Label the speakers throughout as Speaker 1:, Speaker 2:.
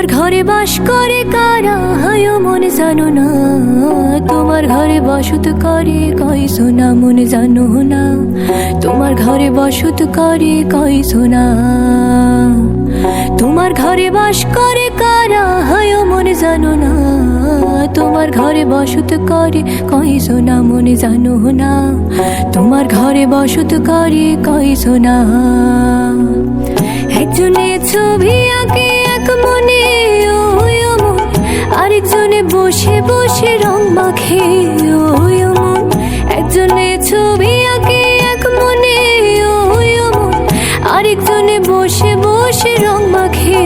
Speaker 1: তোমার ঘরে বাস করে কারা? হায় মনে জানো না। তোমার ঘরে বসত করে কই সোনা? মনে জানো না। তোমার ঘরে বসত করে কই সোনা? তোমার ঘরে বাস করে কারা? হায় মনে জানো না। তোমার ঘরে বসত করে কই সোনা? মনে জানো না। তোমার ঘরে বসত করে কই সোনা? একজনে ছবি আঁকে আরেকজনে বসে বসে রং মাখে, ওই মন একজনে ছবি আঁকে এক মনে, ওই আরেকজনে বসে বসে রং মাখে,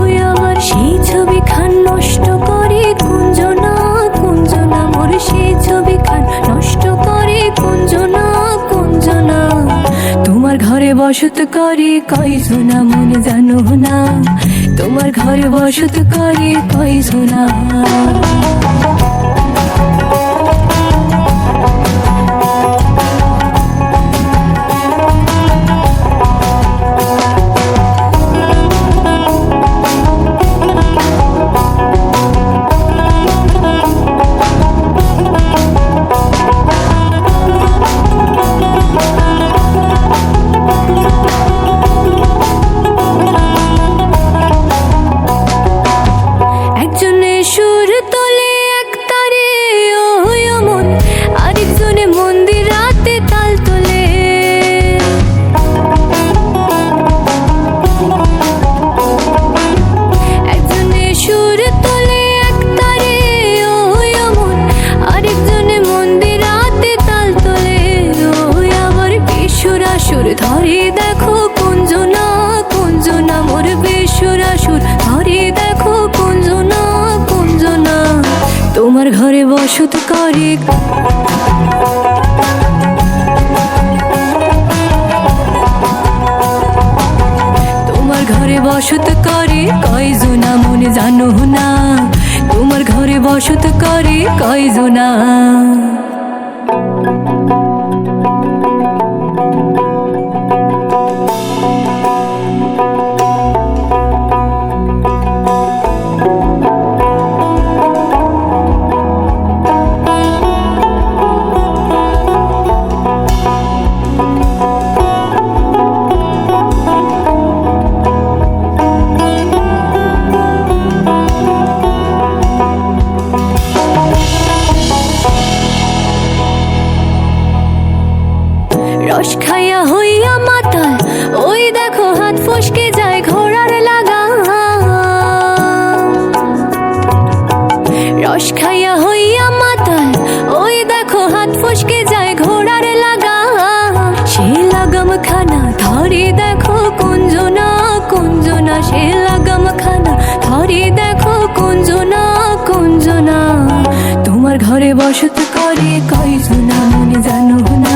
Speaker 1: ওই আমার। সেই ছবি খান নষ্ট করে কুঞ্জনা কুঞ্জনা, মোর সেই ছবি খান নষ্ট করে কুঞ্জনা কুঞ্জনা। তোমার ঘরে বসত করে কই সোনা মনে জানো না। তোমার ঘরে বসত করে কই সোনা? বসত তোমার ঘরে বসত করে কয় জোনা, মনে জানো না। তোমার ঘরে বসত করে কয় রস খাইয়া হইয়া মাতাল, ওই দেখো হাত ফসকে যায় ঘোড়ার লাগা রস খাইয়া হইয়া মাতাল, ওই দেখো হাত ফসকে যায় ঘোড়ার লাগা সে লাগাম খানা ধরে দেখো কুঞ্জনা কুঞ্জনা, সে লাগাম খানা ধরে দেখো কুঞ্জনা কুঞ্জনা। তোমার ঘরে বসত করে কই মনে জানো না?